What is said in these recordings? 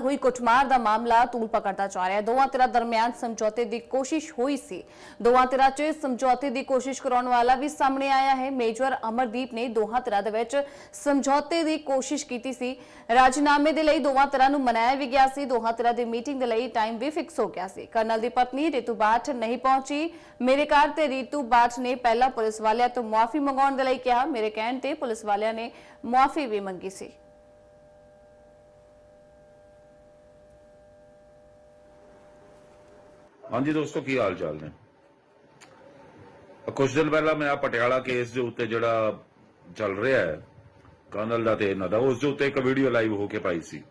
ਹੋਈ ਕੁੱਟਮਾਰ ਦਾ ਮਾਮਲਾ ਤੂਲ ਪਕੜਦਾ ਜਾ ਰਿਹਾ ਹੈ। ਦੋਵਾਂ ਧਿਰਾਂ ਦਰਮਿਆਨ ਸਮਝੌਤੇ ਦੀ ਕੋਸ਼ਿਸ਼ ਹੋਈ ਸੀ। ਦੋਵਾਂ ਧਿਰਾਂ 'ਚ ਸਮਝੌਤੇ ਦੀ ਕੋਸ਼ਿਸ਼ ਕਰਾਉਣ ਵਾਲਾ ਵੀ ਸਾਹਮਣੇ ਆਇਆ ਹੈ। ਮੇਜਰ ਅਮਰਦੀਪ ਨੇ ਦੋਹਾਂ ਧਿਰਾਂ ਦੇ ਵਿੱਚ ਸਮਝੌਤੇ ਦੀ ਕੋਸ਼ਿਸ਼ ਕੀਤੀ ਸੀ। ਰਾਜਨਾਮੇ ਦੇ ਲਈ ਦੋਵਾਂ ਧਿਰਾਂ ਨੂੰ ਮਨਾਇਆ ਵੀ ਗਿਆ ਸੀ। ਦੋਹਾਂ ਧਿਰਾਂ ਦੀ ਮੀਟਿੰਗ ਦੇ ਲਈ ਟਾਈਮ ਵੀ ਫਿਕਸ ਹੋ ਗਿਆ ਸੀ। ਕਰਨਲ ਦੀ ਪਤਨੀ ਰੀਤੂ ਬਾਠ ਨਹੀਂ ਪਹੁੰਚੀ। ਮੇਰੇ ਘਰ ਤੇ ਰੀਤੂ ਬਾਠ ਨੇ ਪਹਿਲਾਂ ਪੁਲਿਸ ਵਾਲਿਆਂ ਤੋਂ ਮੁਆਫੀ ਮੰਗਾਉਣ ਦੇ ਲਈ ਕਿਹਾ। ਮੇਰੇ ਕਹਿਣ ਤੇ ਪੁਲਿਸ ਵਾਲਿਆਂ ਨੇ ਮੁਆਫੀ ਵੀ ਮੰਗੀ ਸੀ। ਹਾਂਜੀ ਦੋਸਤੋ, ਕੀ ਹਾਲ ਚਾਲ ਨੇ? ਕੁਝ ਦਿਨ ਪਹਿਲਾਂ ਮੈਂ ਆ ਪਟਿਆਲਾ ਕੇਸ ਦੇ ਉੱਤੇ ਜਿਹੜਾ ਚੱਲ ਰਿਹਾ ਹੈ, ਕਰਨਲ ਦਾ ਤੇ ਇਹਨਾਂ ਦਾ, ਉਸ ਦੇ ਉੱਤੇ ਇੱਕ ਵੀਡੀਓ ਲਾਈਵ ਹੋ ਕੇ ਪਾਈ ਸੀ।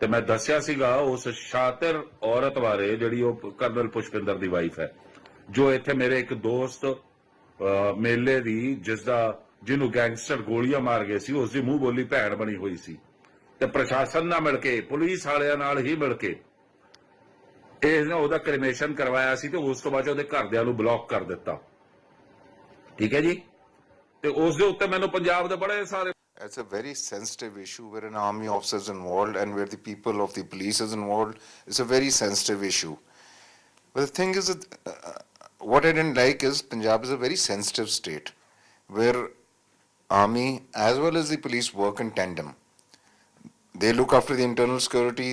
ਤੇ ਮੈਂ ਦੱਸਿਆ ਸੀਗਾ, ਉਸ ਸ਼ਾਤਰ ਔਰਤ ਬਾਰੇ ਜਿਹੜੀ ਉਹ ਕਰਨਲ ਪੁਸ਼ਪਿੰਦਰ ਦੀ ਵਾਈਫ ਹੈ, ਜੋ ਇੱਥੇ ਮੇਰੇ ਇੱਕ ਦੋਸਤ ਮੇਲੇ ਦੀ ਜਿਸ ਦਾ, ਜਿਹਨੂੰ ਗੈਂਗਸਟਰ ਗੋਲੀਆਂ ਮਾਰ ਗਏ ਸੀ, ਉਸ ਦੀ ਮੂੰਹ ਬੋਲੀ ਭੈਣ ਬਣੀ ਹੋਈ ਸੀ। ਤੇ ਪ੍ਰਸ਼ਾਸਨ ਨਾਲ ਮਿਲ ਕੇ, ਪੁਲਿਸ ਵਾਲਿਆਂ ਨਾਲ ਹੀ ਮਿਲ ਕੇ ਇਹ ਨਾ ਉਹਦਾ ਕ੍ਰਿਮੇਸ਼ਨ ਕਰਵਾਇਆ ਸੀ ਤੇ ਉਸ ਤੋਂ ਬਾਅਦ 'ਚ ਉਹਦੇ ਘਰਦਿਆਂ ਨੂੰ ਬਲੌਕ ਕਰ ਦਿੱਤਾ ਠੀਕ ਹੈ ਜੀ ਤੇ ਉਸ ਦੇ ਉੱਤੇ ਮੈਨੂੰ ਪੰਜਾਬ ਦੇ ਬੜੇ ਸਾਰੇ It's a very sensitive issue where an army officer is involved and where the people of the police is involved. It's a very sensitive issue. But the thing is that uh, what I didn't like is Punjab is a very sensitive state where army as well as the police work in tandem. They look after the internal security,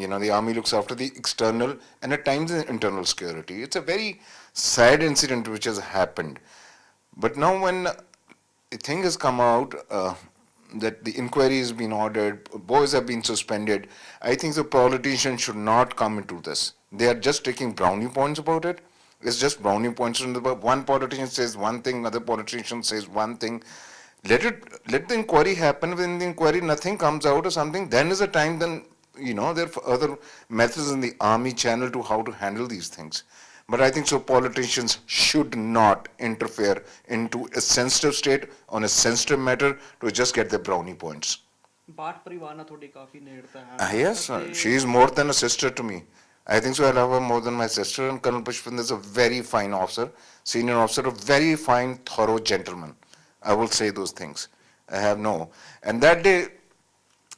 you know, the army looks after the external and at times the internal security. It's a very sad incident which has happened. But now when the thing has come out uh, that the inquiry has been ordered, boys have been suspended. I think the politicians should not come into this. They are just taking brownie points about it. It's just brownie points. One politician says one thing, another politician says one thing. Let it let the inquiry happen. When the inquiry nothing comes out or something, then is the time. Then you know there are other methods in the army channel to how to handle these things. But I think so politicians should not interfere into a sensitive state on a sensitive matter to just get their brownie points. Bath ਪਰਿਵਾਰ ਨਾਲ ਤੁਹਾਡੀ ਕਾਫੀ ਨੇੜਤਾ ਹੈ Uh, yes, sir. ਅਤੇ she is more than a sister to me. I think so. I love her more than my sister. And Colonel Pushpinder is a very fine officer, senior officer, a very fine, thorough gentleman. I will say those things. I have no. And that day,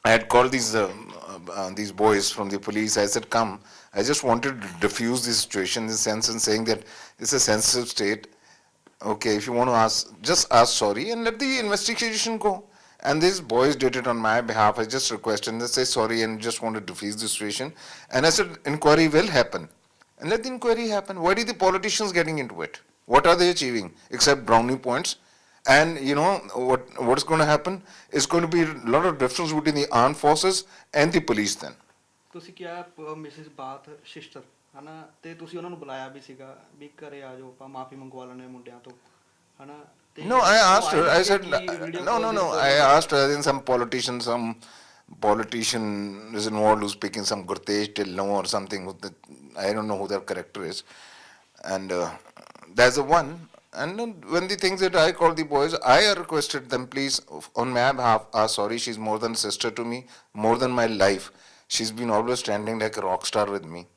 I had called these um, uh, these boys from the police. I said, "Come." I just wanted to diffuse the situation in the sense and saying that it's a sensitive state. Okay, if you want to ask, just ask sorry and let the investigation go. And these boys did it on my behalf. I just requested and they say sorry and just want to diffuse the situation. And I said, inquiry will happen. And let the inquiry happen. Why are the politicians getting into it? What are they achieving? Except brownie points. And you know what what's going to happen is going to be a lot of difference between the armed forces and the police then. ਤੁਸੀਂ ਕਿਹਾ Mrs bath sister ਹਨਾ ਤੇ ਤੁਸੀਂ ਉਹਨਾਂ ਨੂੰ ਬੁਲਾਇਆ ਵੀ ਸੀਗਾ ਵੀ ਘਰੇ ਆ ਜਾਓ ਆਪਾਂ ਮਾਫੀ ਮੰਗਵਾ ਲੈਣੇ ਮੁੰਡਿਆਂ ਤੋਂ ਹਨਾ ਤੇ No, I ਉਹ asked her. ਆਏ I ਸੀ said, ਕਿ video no, call no, ਦੇ no. ਉੱਪਰ I asked her. I think some politician, some politician is involved who's speaking some Gurtesh Tillon or something. Who the, I don't know who their character is. And uh, that's the one. And when the things that I called the boys, I requested them, please, on my behalf, ah, sorry, she's more than sister to me, more than my life. She's been always standing like a rock star with me.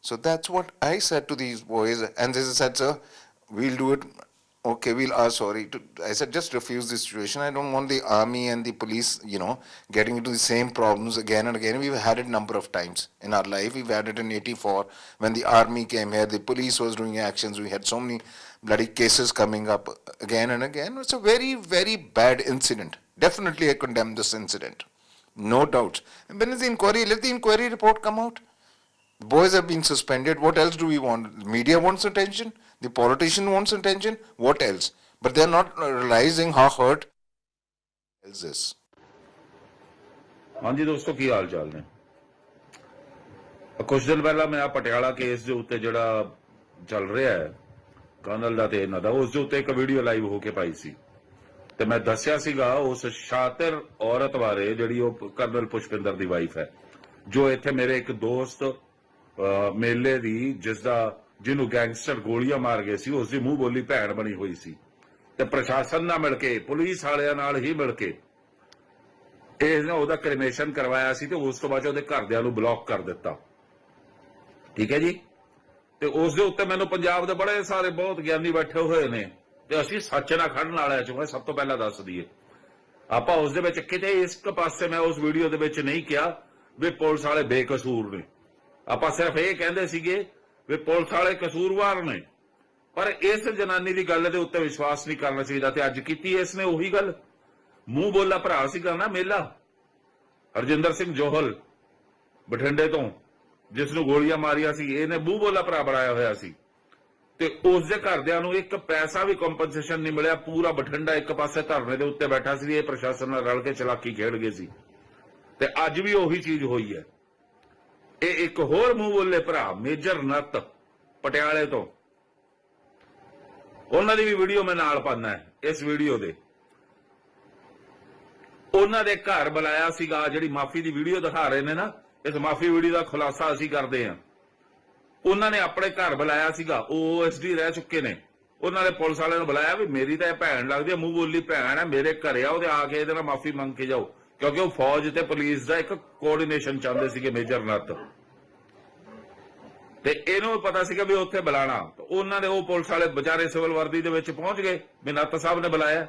So that's what I said to these boys, and they said, "Sir, we'll do it. Okay, we'll ask sorry." To, I said, "Just refuse this situation. I don't want the army and the police, you know, getting into the same problems again and again. We've had it number of times in our life. We've had it in '84 when the army came here. The police was doing actions. We had so many bloody cases coming up again and again. It's a very, very bad incident. Definitely, I condemn this incident." No doubt. And when is the inquiry? Let the inquiry report come out. Boys have been suspended. What else do we want? Media wants attention. The politician wants attention. What else? But they're not realizing how hurt else is. ਹਾਂਜੀ ਦੋਸਤੋ, ਕੀ ਹਾਲ ਚਾਲ ਨੇ ਕੁਝ ਦਿਨ ਪਹਿਲਾਂ ਮੈਂ ਆ Patiala case ਦੇ ਉੱਤੇ ਜਿਹੜਾ ਚੱਲ ਰਿਹਾ ਹੈ, ਕਰਨਲ ਦਾ ਤੇ ਇਹਨਾਂ ਦਾ, ਉਸ ਦੇ ਉੱਤੇ ਇੱਕ ਵੀਡੀਓ ਲਾਈਵ ਹੋ ਕੇ ਪਾਈ ਸੀ ਤੇ ਮੈਂ ਦੱਸਿਆ ਸੀਗਾ, ਉਸ ਸ਼ਾਤਰ ਔਰਤ ਬਾਰੇ ਜਿਹੜੀ ਉਹ ਕਰਨਲ ਪੁਸ਼ਪਿੰਦਰ ਦੀ ਵਾਈਫ ਹੈ, ਜੋ ਇੱਥੇ ਮੇਰੇ ਇੱਕ ਦੋਸਤ ਮੇਲੇ ਦੀ ਜਿਸ ਦਾ ਜਿਹਨੂੰ ਗੈਂਗਸਟਰ ਗੋਲੀਆਂ ਮਾਰ ਗਏ ਸੀ ਉਸ ਦੀ ਮੂੰਹ ਬੋਲੀ ਭੈਣ ਬਣੀ ਹੋਈ ਸੀ। ਤੇ ਪ੍ਰਸ਼ਾਸਨ ਨਾਲ ਮਿਲ ਕੇ, ਪੁਲਿਸ ਵਾਲਿਆਂ ਨਾਲ ਹੀ ਮਿਲ ਕੇ ਇਹ ਨਾ ਉਹਦਾ ਕ੍ਰਿਮੇਸ਼ਨ ਕਰਵਾਇਆ ਸੀ ਤੇ ਉਸ ਤੋਂ ਬਾਅਦ ਉਹਦੇ ਘਰਦਿਆਂ ਨੂੰ ਬਲੌਕ ਕਰ ਦਿੱਤਾ। ਠੀਕ ਹੈ ਜੀ? ਤੇ ਉਸ ਦੇ ਉੱਤੇ ਮੈਨੂੰ ਪੰਜਾਬ ਦੇ ਬੜੇ ਸਾਰੇ ਬਹੁਤ ਗਿਆਨੀ ਬੈਠੇ ਹੋਏ ਨੇ। ਤੇ ਅਸੀਂ ਸੱਚ ਨਾਲ ਖੜਨ ਵਾਲਿਆਂ ਚੋਂ ਸਭ ਤੋਂ ਪਹਿਲਾਂ ਦੱਸ ਦਈਏ। ਆਪਾਂ ਉਸ ਦੇ ਵਿੱਚ ਕਿਤੇ ਇਸ ਪਾਸੇ ਮੈਂ ਉਸ ਵੀਡੀਓ ਦੇ ਵਿੱਚ ਨਹੀਂ ਕਿਹਾ ਵੀ ਪੁਲਿਸ ਵਾਲੇ ਬੇਕਸੂਰ ਨੇ। ਆਪਾਂ ਸਿਰਫ ਇਹ ਕਹਿੰਦੇ ਸੀਗੇ ਵੀ ਪੁਲਿਸ ਵਾਲੇ ਕਸੂਰਵਾਰ ਨੇ। ਪਰ ਇਸ ਜਨਾਨੀ ਦੀ ਗੱਲ ਦੇ ਉੱਤੇ ਵਿਸ਼ਵਾਸ ਨਹੀਂ ਕਰਨਾ ਚਾਹੀਦਾ ਤੇ ਅੱਜ ਕੀਤੀ ਇਸ ਨੇ ਉਹੀ ਗੱਲ। ਮੂੰਹ ਬੋਲਾ ਭਰਾ ਸੀਗਾ ਨਾ ਮੇਲਾ। ਹਰਜਿੰਦਰ ਸਿੰਘ ਜੋਹਲ, ਬਠਿੰਡੇ ਤੋਂ ਜਿਸ ਨੂੰ ਗੋਲੀਆਂ ਮਾਰੀਆਂ ਸੀ, ਇਹਨੇ ਮੂੰਹ ਬੋਲਾ ਭਰਾ ਬਣਾਇਆ ਹੋਇਆ ਸੀ। ਤੇ ਉਸ ਦੇ ਘਰਦਿਆਂ ਨੂੰ ਇੱਕ ਪੈਸਾ ਵੀ ਕੰਪਨਸੇਸ਼ਨ ਨਹੀਂ ਮਿਲਿਆ, ਪੂਰਾ ਬਠਿੰਡਾ ਇੱਕ ਪਾਸੇ ਧਰਨੇ ਦੇ ਉੱਤੇ ਬੈਠਾ ਸੀ, ਇਹ ਪ੍ਰਸ਼ਾਸਨ ਨਾਲ ਰਲ ਕੇ ਚਲਾਕੀ ਖੇਡ ਗਏ ਸੀ। ਤੇ ਅੱਜ ਵੀ ਉਹੀ ਚੀਜ਼ ਹੋਈ ਹੈ। ਇਹ ਇੱਕ ਹੋਰ ਮੂੰਹ ਬੋਲੇ ਭਰਾ, ਮੇਜਰ ਨੱਤ, ਪਟਿਆਲੇ ਤੋਂ। ਉਹਨਾਂ ਦੀ ਵੀ ਵੀਡੀਓ ਮੈਂ ਨਾਲ ਪਾਣਾ ਹੈ, ਇਸ ਵੀਡੀਓ ਦੇ। ਉਹਨਾਂ ਦੇ ਘਰ ਬੁਲਾਇਆ ਸੀਗਾ, ਜਿਹੜੀ ਮਾਫੀ ਦੀ ਵੀਡੀਓ ਦਿਖਾ ਰਹੇ ਨੇ ਨਾ, ਇਸ ਮਾਫੀ ਵੀਡੀਓ ਦਾ ਖੁਲਾਸਾ ਅਸੀਂ ਕਰਦੇ ਹਾਂ। ਉਹਨਾਂ ਨੇ ਆਪਣੇ ਘਰ ਬੁਲਾਇਆ ਸੀਗਾ, ਉਹ ਓਐਸਡੀ ਰਹਿ ਚੁੱਕੇ ਨੇ। ਉਹਨਾਂ ਨੇ ਪੁਲਿਸ ਵਾਲਿਆਂ ਨੂੰ ਬੁਲਾਇਆ ਵੀ, ਮੇਰੀ ਤਾਂ ਇਹ ਭੈਣ ਲੱਗਦੀ ਹੈ, ਮੂੰਹ ਬੋਲੀ ਭੈਣ ਹੈ, ਮੇਰੇ ਘਰੇ ਆ ਤੇ ਆ ਕੇ ਇਹਦੇ ਨਾਲ ਮਾਫੀ ਮੰਗ ਕੇ ਜਾਓ। ਕਿਉਂਕਿ ਉਹ ਫੌਜ ਤੇ ਪੁਲਿਸ ਦਾ ਇੱਕ ਕੋਆਰਡੀਨੇਸ਼ਨ ਚਾਹੁੰਦੇ ਸੀਗੇ ਮੇਜਰ ਨੱਤ। ਤੇ ਇਹਨੂੰ ਪਤਾ ਸੀਗਾ ਵੀ ਉੱਥੇ ਬੁਲਾਣਾ। ਉਹਨਾਂ ਦੇ ਉਹ ਪੁਲਿਸ ਵਾਲੇ ਵਿਚਾਰੇ ਸਿਵਲ ਵਰਦੀ ਦੇ ਵਿੱਚ ਪਹੁੰਚ ਗਏ ਵੀ ਨੱਤ ਸਾਹਿਬ ਨੇ ਬੁਲਾਇਆ।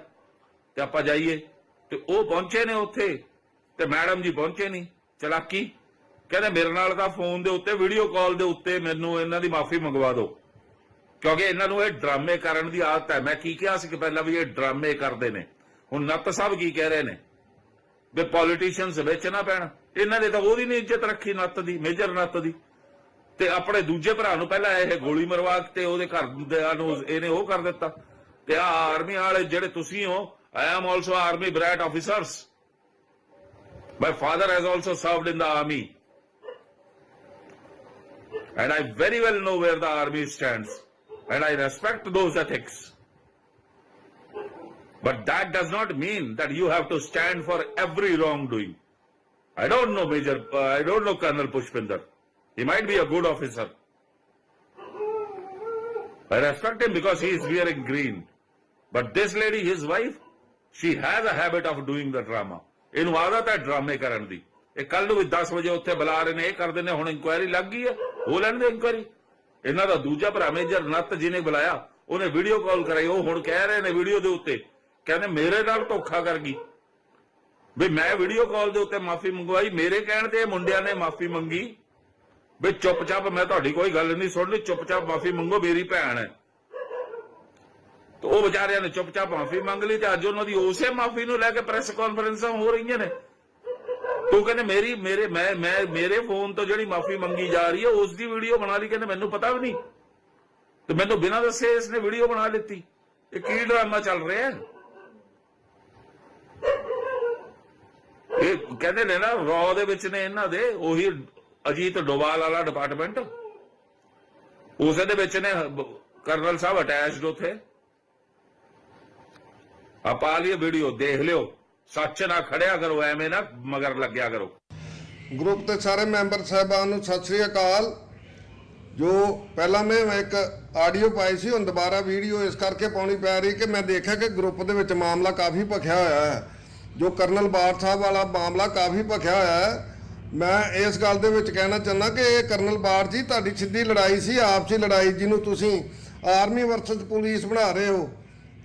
ਤੇ ਆਪਾਂ ਜਾਈਏ। ਤੇ ਉਹ ਪਹੁੰਚੇ ਨੇ ਉੱਥੇ। ਤੇ ਮੈਡਮ ਜੀ ਪਹੁੰਚੇ ਨਹੀਂ। ਚਲਾਕੀ। ਕਹਿੰਦੇ ਮੇਰੇ ਨਾਲ ਤਾਂ ਫੋਨ ਦੇ ਉੱਤੇ ਵੀਡੀਓ ਕਾਲ ਦੇ ਉੱਤੇ ਮੈਨੂੰ ਇਹਨਾਂ ਦੀ ਮਾਫੀ ਮੰਗਵਾ ਦਿਓ। ਕਿਉਂਕਿ ਇਹਨਾਂ ਨੂੰ ਇਹ ਡਰਾਮੇ ਕਰਨ ਦੀ ਆਦਤ ਹੈ। ਮੈਂ ਕੀ ਕਿਹਾ ਸੀ ਕਿ ਪਹਿਲਾਂ ਵੀ ਇਹ ਡਰਾਮੇ ਕਰਦੇ ਨੇ। ਹੁਣ ਨੱਤ ਸਾਹਿਬ ਕੀ ਕਹਿ ਰਹੇ ਨੇ? ਵੀ ਪੋਲੀਟੀਸ਼ੀਅਨਸ ਵਿੱਚ ਨਾ ਪੈਣ। ਇਹਨਾਂ ਦੇ ਤਾਂ ਉਹਦੀ ਨਹੀਂ ਇੱਜ਼ਤ ਰੱਖੀ ਨੱਤ ਦੀ ਮੇਜਰ ਨੱਤ ਦੀ। ਤੇ ਆਪਣੇ ਦੂਜੇ ਭਰਾ ਨੂੰ ਪਹਿਲਾਂ ਇਹ ਗੋਲੀ ਮਰਵਾ ਕੇ ਤੇ ਉਹਦੇ ਘਰ ਦੇ ਨੂੰ ਇਹਨੇ ਉਹ ਕਰ ਦਿੱਤਾ। ਤੇ ਆ ਆਰਮੀ ਵਾਲੇ ਜਿਹੜੇ ਤੁਸੀਂ ਹੋ I am also army brat officers my father has also served in the army and I very well know where the army stands, and I respect those ethics. But that does not mean that you have to stand for every wrongdoing. I don't know Major, uh, I don't know Colonel Pushpinder. He might be a good officer. I respect him because he is wearing green. But this lady, his wife, she has a habit of doing the drama. ਇਹਨੂੰ ਆਦਤ ਹੈ ਡਰਾਮੇ ਕਰਨ ਦੀ ਇਹ ਕੱਲ ਨੂੰ ਵੀ 10 ਵਜੇ ਉੱਥੇ ਬੁਲਾ ਰਹੇ ਨੇ ਇਹ ਕਰਦੇ ਨੇ ਹੁਣ ਇਨਕੁਆਇਰੀ ਲੱਗ ਗਈ ਹੈ ਹੋ ਲੈਣ ਦੇ ਇਨਕੁਆਇਰੀ ਇਹਨਾਂ ਦਾ ਦੂਜਾ ਭਰਾ ਮੇਜਰ ਨੱਤ ਜਿਹਨੇ ਬੁਲਾਇਆ ਉਹਨੇ ਵੀਡੀਓ ਕਾਲ ਕਰਾਈ ਉਹ ਹੁਣ ਕਹਿ ਰਹੇ ਨੇ ਵੀਡੀਓ ਦੇ ਉੱਤੇ ਕਹਿੰਦੇ ਮੇਰੇ ਨਾਲ ਧੋਖਾ ਕਰ ਗਈ। ਵੀ ਮੈਂ ਵੀਡੀਓ ਕਾਲ ਦੇ ਉੱਤੇ ਮਾਫੀ ਮੰਗਵਾਈ, ਮੇਰੇ ਕਹਿਣ ਤੇ ਮੁੰਡਿਆਂ ਨੇ ਮਾਫੀ ਮੰਗੀ। ਵੀ ਚੁੱਪਚਾਪ ਮੈਂ ਤੁਹਾਡੀ ਕੋਈ ਗੱਲ ਨਹੀਂ ਸੁਣਨੀ, ਚੁੱਪਚਾਪ ਮਾਫੀ ਮੰਗੋ, ਮੇਰੀ ਭੈਣ ਹੈ। ਤੇ ਉਹ ਵਿਚਾਰਿਆਂ ਨੇ ਚੁੱਪਚਾਪ ਮਾਫੀ ਮੰਗ ਲਈ ਤੇ ਅੱਜ ਉਹਨਾਂ ਦੀ ਉਸੇ ਮਾਫੀ ਨੂੰ ਲੈ ਕੇ ਪ੍ਰੈਸ ਕਾਨਫਰੰਸਾਂ ਹੋ ਰਹੀਆਂ ਨੇ। ਤੂੰ ਕਹਿੰਦੇ ਮੇਰੀ, ਮੇਰੇ, ਮੈਂ ਮੈਂ, ਮੇਰੇ ਫੋਨ ਤੋਂ ਜਿਹੜੀ ਮਾਫੀ ਮੰਗੀ ਜਾ ਰਹੀ ਹੈ, ਉਸ ਦੀ ਵੀਡੀਓ ਬਣਾ ਲਈ, ਕਹਿੰਦੇ ਮੈਨੂੰ ਪਤਾ ਵੀ ਨਹੀਂ। ਤੇ ਮੈਨੂੰ ਬਿਨਾਂ ਦੱਸੇ ਇਸਨੇ ਵੀਡੀਓ ਬਣਾ ਲਿੱਤੀ। ਇਹ ਕੀ ਡਰਾਮਾ ਚੱਲ ਰਿਹਾ ਹੈ? ਇਹ ਕਹਿੰਦੇ ਨੇ ਨਾ, ਰੌ ਦੇ ਵਿੱਚ ਨੇ ਇਹਨਾਂ ਦੇ, ਉਹੀ ਅਜੀਤ ਡੋਵਾਲ ਵਾਲਾ ਡਿਪਾਰਟਮੈਂਟ ਉਸੇ ਦੇ ਵਿੱਚ ਨੇ ਕਰਨਲ ਸਾਹਿਬ ਅਟੈਚਡ ਉਥੇ। ਆਪਾ ਲਈ ਵੀਡੀਓ ਦੇਖ ਲਿਓ। ਸੱਚ ਨਾ ਖੜਿਆ ਕਰੋ, ਐਵੇਂ ਨਾ ਮਗਰ ਲੱਗਿਆ ਕਰੋ। ਗਰੁੱਪ ਦੇ ਸਾਰੇ ਮੈਂਬਰ ਸਾਹਿਬਾਨ ਨੂੰ ਸਤਿ ਸ੍ਰੀ ਅਕਾਲ। ਜੋ ਪਹਿਲਾਂ ਮੈਂ ਇੱਕ ਆਡੀਓ ਪਾਈ ਸੀ, ਹੁਣ ਦੁਬਾਰਾ ਵੀਡੀਓ ਇਸ ਕਰਕੇ ਪਾਉਣੀ ਪੈ ਰਹੀ ਕਿ ਮੈਂ ਦੇਖਿਆ ਕਿ ਗਰੁੱਪ ਦੇ ਵਿੱਚ ਮਾਮਲਾ ਕਾਫੀ ਭਖਿਆ ਹੋਇਆ ਹੈ। ਜੋ ਕਰਨਲ ਬਾਠ ਸਾਹਿਬ ਵਾਲਾ ਮਾਮਲਾ ਕਾਫੀ ਭਖਿਆ ਹੋਇਆ ਹੈ। ਮੈਂ ਇਸ ਗੱਲ ਦੇ ਵਿੱਚ ਕਹਿਣਾ ਚਾਹੁੰਦਾ ਕਿ ਇਹ ਕਰਨਲ ਬਾਰ ਜੀ, ਤੁਹਾਡੀ ਸਿੱਧੀ ਲੜਾਈ ਸੀ, ਆਪਸੀ ਲੜਾਈ ਜਿਹਨੂੰ ਤੁਸੀਂ ਆਰਮੀ ਵਰਸਸ ਪੁਲਿਸ ਬਣਾ ਰਹੇ ਹੋ।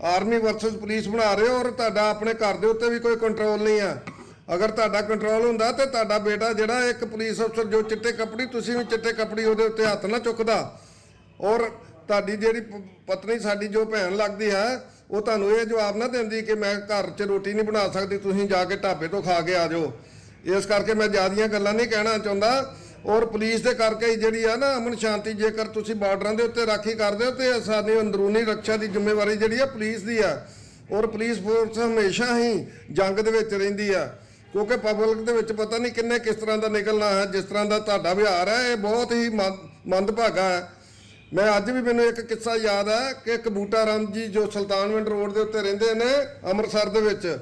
ਆਰਮੀ ਵਰਸਸ ਪੁਲਿਸ ਬਣਾ ਰਹੇ ਹੋ ਔਰ ਤੁਹਾਡਾ ਆਪਣੇ ਘਰ ਦੇ ਉੱਤੇ ਵੀ ਕੋਈ ਕੰਟਰੋਲ ਨਹੀਂ ਆ ਅਗਰ ਤੁਹਾਡਾ ਕੰਟਰੋਲ ਹੁੰਦਾ ਤੇ ਤੁਹਾਡਾ ਬੇਟਾ ਜਿਹੜਾ ਇੱਕ ਪੁਲਿਸ ਅਫਸਰ ਜੋ ਚਿੱਟੇ ਕੱਪੜੀ, ਤੁਸੀਂ ਵੀ ਚਿੱਟੇ ਕੱਪੜੀ ਉਹਦੇ ਉੱਤੇ ਹੱਥ ਨਾ ਚੁੱਕਦਾ। ਔਰ ਤੁਹਾਡੀ ਜਿਹੜੀ ਪ- ਪਤਨੀ, ਸਾਡੀ ਜੋ ਭੈਣ ਲੱਗਦੀ ਹੈ ਉਹ ਤੁਹਾਨੂੰ ਇਹ ਜਵਾਬ ਨਾ ਦਿੰਦੀ ਕਿ ਮੈਂ ਘਰ 'ਚ ਰੋਟੀ ਨਹੀਂ ਬਣਾ ਸਕਦੀ, ਤੁਸੀਂ ਜਾ ਕੇ ਢਾਬੇ ਤੋਂ ਖਾ ਕੇ ਆ ਜਾਓ। ਇਸ ਕਰਕੇ ਮੈਂ ਜ਼ਿਆਦੀਆਂ ਗੱਲਾਂ ਨਹੀਂ ਕਹਿਣਾ ਚਾਹੁੰਦਾ। ਔਰ ਪੁਲਿਸ ਦੇ ਕਰਕੇ ਹੀ ਜਿਹੜੀ ਆ ਨਾ ਅਮਨ ਸ਼ਾਂਤੀ, ਜੇਕਰ ਤੁਸੀਂ ਬਾਰਡਰਾਂ ਦੇ ਉੱਤੇ ਰਾਖੀ ਕਰਦੇ ਹੋ ਤੇ ਸਾਡੀ ਅੰਦਰੂਨੀ ਰੱਖਿਆ ਦੀ ਜ਼ਿੰਮੇਵਾਰੀ ਜਿਹੜੀ ਆ ਪੁਲਿਸ ਦੀ ਆ। ਔਰ ਪੁਲਿਸ ਫੋਰਸ ਹਮੇਸ਼ਾ ਹੀ ਜੰਗ ਦੇ ਵਿੱਚ ਰਹਿੰਦੀ ਆ। ਕਿਉਂਕਿ ਪਬਲਿਕ ਦੇ ਵਿੱਚ ਪਤਾ ਨਹੀਂ ਕਿੰਨੇ ਕਿਸ ਤਰ੍ਹਾਂ ਦਾ ਨਿਕਲਣਾ ਹੈ, ਜਿਸ ਤਰ੍ਹਾਂ ਦਾ ਤੁਹਾਡਾ ਵਿਹਾਰ ਹੈ, ਇਹ ਬਹੁਤ ਹੀ ਮੰਦ- ਮੰਦਭਾਗਾ ਹੈ। ਮੈਂ ਅੱਜ ਵੀ ਮੈਨੂੰ ਇੱਕ ਕਿੱਸਾ ਯਾਦ ਹੈ ਕਿ ਕਬੂਟਾ ਰਾਮ ਜੀ ਜੋ ਸੁਲਤਾਨਵਿੰਡ ਰੋਡ ਦੇ ਉੱਤੇ ਰਹਿੰਦੇ ਨੇ ਅੰਮ੍ਰਿਤਸਰ ਦੇ ਵਿੱਚ,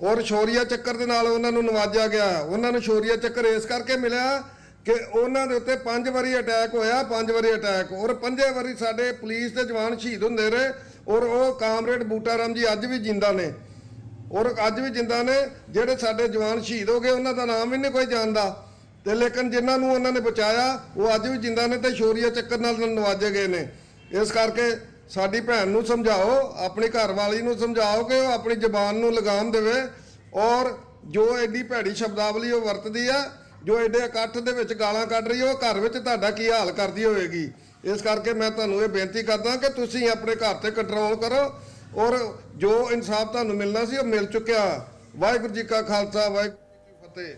ਔਰ ਸ਼ੌਰੀਆ ਚੱਕਰ ਦੇ ਨਾਲ ਉਹਨਾਂ ਨੂੰ ਨਵਾਜਿਆ ਗਿਆ। ਉਹਨਾਂ ਨੂੰ ਸ਼ੌਰੀਆ ਚੱਕਰ ਇਸ ਕਰਕੇ ਮਿਲਿਆ ਕਿ ਉਹਨਾਂ ਦੇ ਉੱਤੇ ਪੰਜ ਵਾਰੀ ਅਟੈਕ ਹੋਇਆ, ਪੰਜ ਵਾਰੀ ਅਟੈਕ, ਔਰ ਪੰਜੇ ਵਾਰੀ ਸਾਡੇ ਪੁਲਿਸ ਦੇ ਜਵਾਨ ਸ਼ਹੀਦ ਹੁੰਦੇ ਰਹੇ ਔਰ ਉਹ ਕਾਮਰੇਡ ਬੂਟਾ ਰਾਮ ਜੀ ਅੱਜ ਵੀ ਜਿੰਦਾ ਨੇ। ਔਰ ਅੱਜ ਵੀ ਜਿੰਦਾ ਨੇ, ਜਿਹੜੇ ਸਾਡੇ ਜਵਾਨ ਸ਼ਹੀਦ ਹੋ ਗਏ, ਉਹਨਾਂ ਦਾ ਨਾਮ ਵੀ ਨਹੀਂ ਕੋਈ ਜਾਣਦਾ। ਤੇ ਲੇਕਿਨ ਜਿਨ੍ਹਾਂ ਨੂੰ ਉਹਨਾਂ ਨੇ ਬਚਾਇਆ, ਉਹ ਅੱਜ ਵੀ ਜਿੰਦਾ ਨੇ ਤੇ ਸ਼ੌਰੀਆ ਚੱਕਰ ਨਾਲ ਨਵਾਜੇ ਗਏ ਨੇ। ਇਸ ਕਰਕੇ ਸਾਡੀ ਭੈਣ ਨੂੰ ਸਮਝਾਓ, ਆਪਣੀ ਘਰਵਾਲੀ ਨੂੰ ਸਮਝਾਓ ਕਿ ਉਹ ਆਪਣੀ ਜ਼ਬਾਨ ਨੂੰ ਲਗਾਮ ਦੇਵੇ ਔਰ ਜੋ ਐਡੀ ਭੈੜੀ ਸ਼ਬਦਾਵਲੀ ਉਹ ਵਰਤਦੀ ਆ, ਜੋ ਐਡੇ ਇਕੱਠ ਦੇ ਵਿੱਚ ਗਾਲਾਂ ਕੱਢ ਰਹੀ ਹੈ ਉਹ ਘਰ ਵਿੱਚ ਤੁਹਾਡਾ ਕੀ ਹਾਲ ਕਰਦੀ ਹੋਵੇਗੀ। ਇਸ ਕਰਕੇ ਮੈਂ ਤੁਹਾਨੂੰ ਇਹ ਬੇਨਤੀ ਕਰਦਾ ਕਿ ਤੁਸੀਂ ਆਪਣੇ ਘਰ ਤੇ ਕੰਟਰੋਲ ਕਰੋ ਔਰ ਜੋ ਇਨਸਾਫ ਤੁਹਾਨੂੰ ਮਿਲਣਾ ਸੀ ਉਹ ਮਿਲ ਚੁੱਕਿਆ। ਵਾਹਿਗੁਰੂ ਜੀ ਕਾ ਖਾਲਸਾ, ਵਾਹਿਗੁਰੂ ਜੀ ਕੀ ਫਤਿਹ।